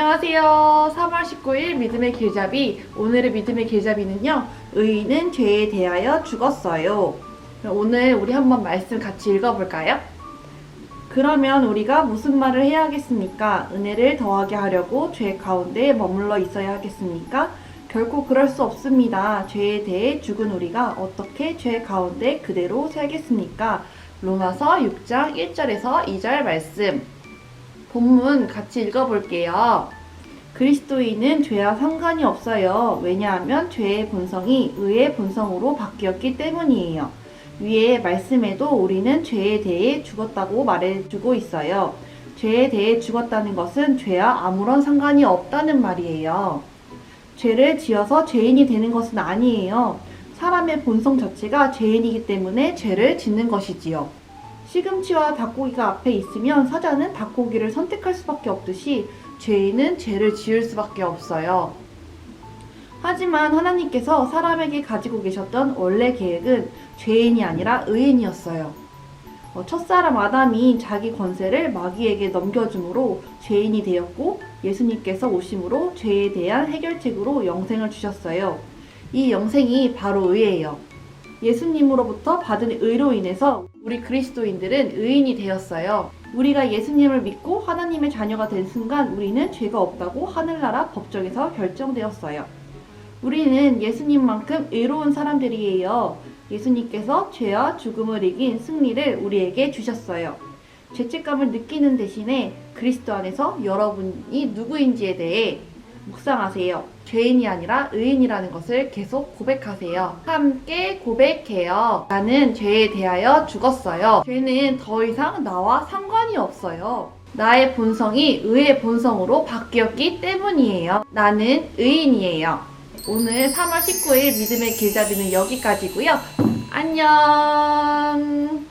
안녕하세요. 3월 19일 믿음의 길잡이. 오늘의 믿음의 길잡이는요. 의인은 죄에 대하여 죽었어요. 오늘 우리 한번 말씀 같이 읽어볼까요? 그러면 우리가 무슨 말을 해야 하겠습니까? 은혜를 더하게 하려고 죄 가운데 머물러 있어야 하겠습니까? 결코 그럴 수 없습니다. 죄에 대해 죽은 우리가 어떻게 죄 가운데 그대로 살겠습니까? 로마서 6장 1절에서 2절 말씀. 본문 같이 읽어볼게요. 그리스도인은 죄와 상관이 없어요. 왜냐하면 죄의 본성이 의의 본성으로 바뀌었기 때문이에요. 위의 말씀에도 우리는 죄에 대해 죽었다고 말해주고 있어요. 죄에 대해 죽었다는 것은 죄와 아무런 상관이 없다는 말이에요. 죄를 지어서 죄인이 되는 것은 아니에요. 사람의 본성 자체가 죄인이기 때문에 죄를 짓는 것이지요. 시금치와 닭고기가 앞에 있으면 사자는 닭고기를 선택할 수밖에 없듯이 죄인은 죄를 지을 수밖에 없어요. 하지만 하나님께서 사람에게 가지고 계셨던 원래 계획은 죄인이 아니라 의인이었어요. 어, 첫사람 아담이 자기 권세를 마귀에게 넘겨줌으로 죄인이 되었고 예수님께서 오심으로 죄에 대한 해결책으로 영생을 주셨어요. 이 영생이 바로 의예요. 예수님으로부터 받은 의로 인해서 우리 그리스도인들은 의인이 되었어요. 우리가 예수님을 믿고 하나님의 자녀가 된 순간 우리는 죄가 없다고 하늘나라 법정에서 결정되었어요. 우리는 예수님만큼 의로운 사람들이에요. 예수님께서 죄와 죽음을 이긴 승리를 우리에게 주셨어요. 죄책감을 느끼는 대신에 그리스도 안에서 여러분이 누구인지에 대해 묵상하세요. 죄인이 아니라 의인이라는 것을 계속 고백하세요. 함께 고백해요. 나는 죄에 대하여 죽었어요. 죄는 더 이상 나와 상관이 없어요. 나의 본성이 의의 본성으로 바뀌었기 때문이에요. 나는 의인이에요. 오늘 3월 19일 믿음의 길잡이는 여기까지고요. 안녕.